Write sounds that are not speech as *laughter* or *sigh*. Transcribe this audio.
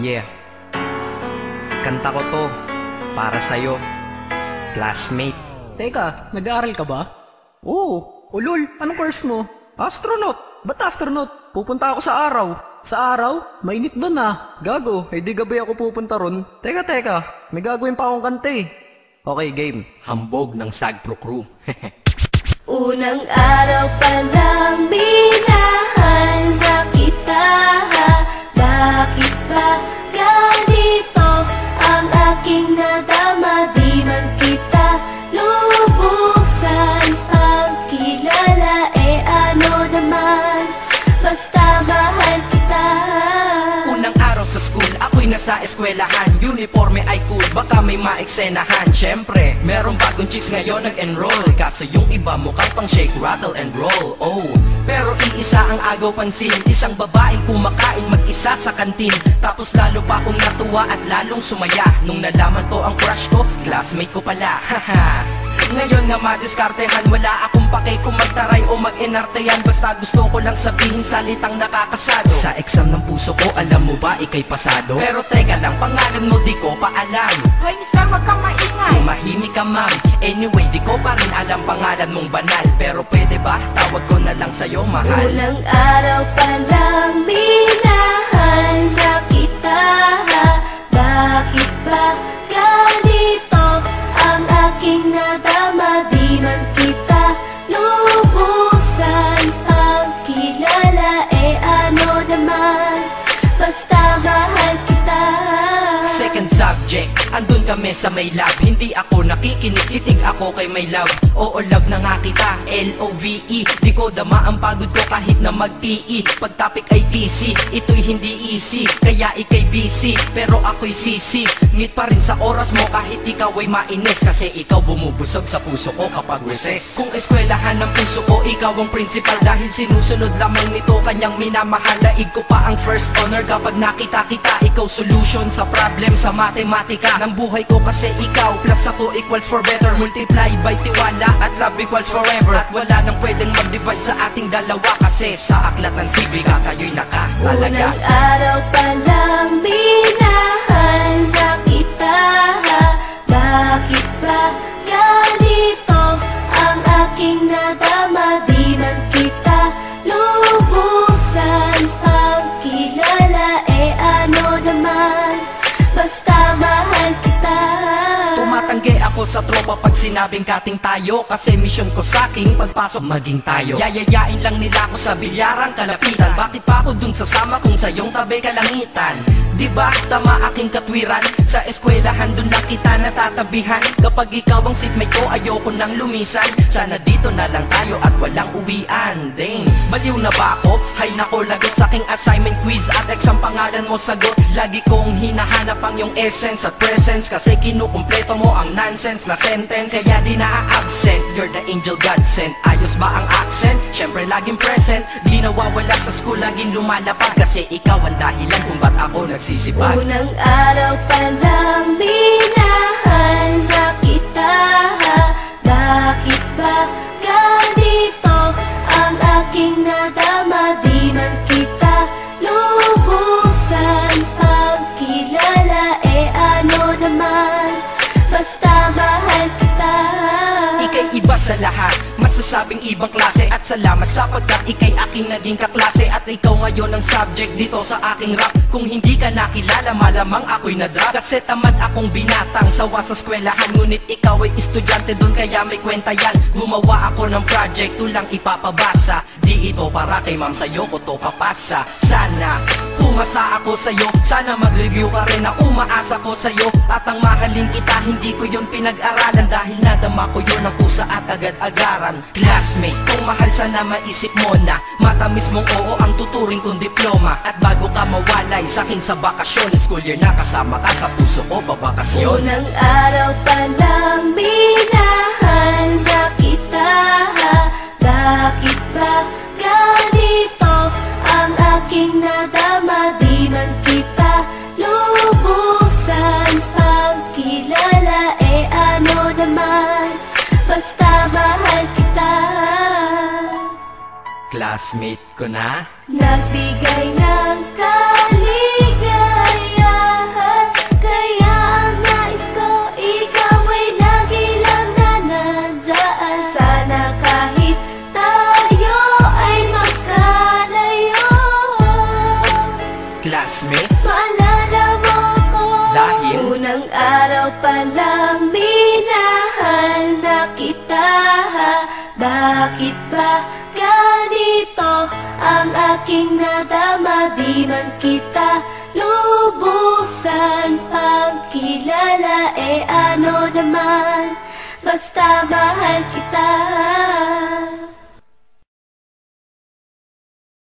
Yeah. Kanta ko to para sa'yo, classmate. Teka, nag-aaral ka ba? Oo. Ulol, anong course mo? Astronaut. Ba't astronaut? Pupunta ako sa araw. Sa araw? Mainit doon ah. Gago, eh di gabi ako pupunta ron. Teka, teka. May gagawin pa akong kante eh. Okay, game. Hambog ng Sagpro Crew. *laughs* Unang araw pa lang minahal na kita Bakit ba nasa eskwelahan. Uniforme ay cool, baka may maeksenahan. Siyempre, merong bagong chicks ngayon nag-enroll. Kaso yung iba mukhang pang shake, rattle and roll. Oh, pero iisa ang agaw pansin. Isang babaeng kumakain mag-isa sa kantin. Tapos lalo pa akong natuwa at lalong sumaya. Nung nalaman ko ang crush ko, classmate ko pala. *laughs* Haha ngayon nga madiskartehan. Wala akong pake kung magtaray o mag-enartehan Basta gusto ko lang sabihin salitang nakakasado. Sa exam ng puso ko, alam mo ba ikay pasado? Pero teka lang, pangalan mo di ko pa alam. Hoy, mister, wag kang maingay. Tumahimik ka ma'am Anyway, di ko pa rin alam pangalan mong banal. Pero pwede ba, tawag ko na lang sa'yo mahal. Unang araw pa lang kami sa may lab Hindi ako nakikinig, titig ako kay may love. Oo love na nga kita, L-O-V-E Di ko dama ang pagod ko kahit na mag-PE Pag topic ay PC, ito'y hindi easy. Kaya ikay busy, pero ako'y sisi. Ngit pa rin sa oras mo kahit ikaw ay mainis. Kasi ikaw bumubusog sa puso ko kapag recess. Kung eskwelahan ng puso ko, ikaw ang principal. Dahil sinusunod lamang nito kanyang minamahal. Laig ko pa ang first honor kapag nakita kita. Ikaw solution sa problem sa matematika. Ng buhay ko kasi ikaw Plus ako equals for better. Multiply by tiwala at love equals forever. At wala nang pwedeng mag-divide sa ating dalawa Kasi sa aklat ng sibiga kayo'y nakatalaga Unang araw pa Ako sa tropa pag sinabing kating tayo. Kasi mission ko sa aking pagpasok maging tayo. Yayayain lang nila ako sa bilyarang kalapitan. Bakit pa ako dun sasama kung sa iyong tabi kalangitan? Di ba tama aking katwiran? Sa eskwelahan dun lang kita natatabihan. Kapag ikaw ang seatmate ko ayoko nang lumisan. Sana dito na lang tayo at walang uwian Dang, baliw na ba ako? Hay nako lagot sa aking assignment quiz At exam pangalan mo sagot. Lagi kong hinahanap ang yung essence at presence. Kasi kinukumpleto mo ang nonsense na sentence Kaya di na-absent You're the angel God sent. Ayos ba ang accent? Syempre laging present. Di nawawala sa school laging lumalapag. Kasi ikaw ang dahilan kung ba't ako nagsisipag Unang araw pa lang Masasabing ibang klase At salamat sapagkat ika'y aking naging kaklase At ikaw ngayon ang subject dito sa aking rap. Kung hindi ka nakilala malamang ako'y nadrag Kasi tamad akong binatang sawa sa eskwelahan. Ngunit ikaw ay estudyante doon kaya may kwenta yan. Gumawa ako ng project tulang ipapabasa Di ito para kay ma'am sa'yo ko to papasa. Sana Pumasa ako sa'yo Sana mag-review ka rin na umaasa ko sa'yo At ang mahalin kita hindi ko yon pinag-aralan Dahil nadama ko yon ang pusa at agad-agaran. Classmate, kung mahal sana maisip mo na Matamis mong oo ang tuturing kong diploma. At bago ka mawalay sa akin sa bakasyon School year na kasama ka sa puso ko pabakasyon Unang araw pa lang minahal na classmate ko na Nagbigay ng kaligayahan Kaya nais ko, ikaw ay nagilang na nandiyan Sana kahit tayo ay magkalayo Classmate? Maalala mo ko Dahil? Unang araw pa lang minahal na kita Bakit ba? Ang aking nadama Di man kita lubusan. Pagkilala Eh ano naman, basta mahal kita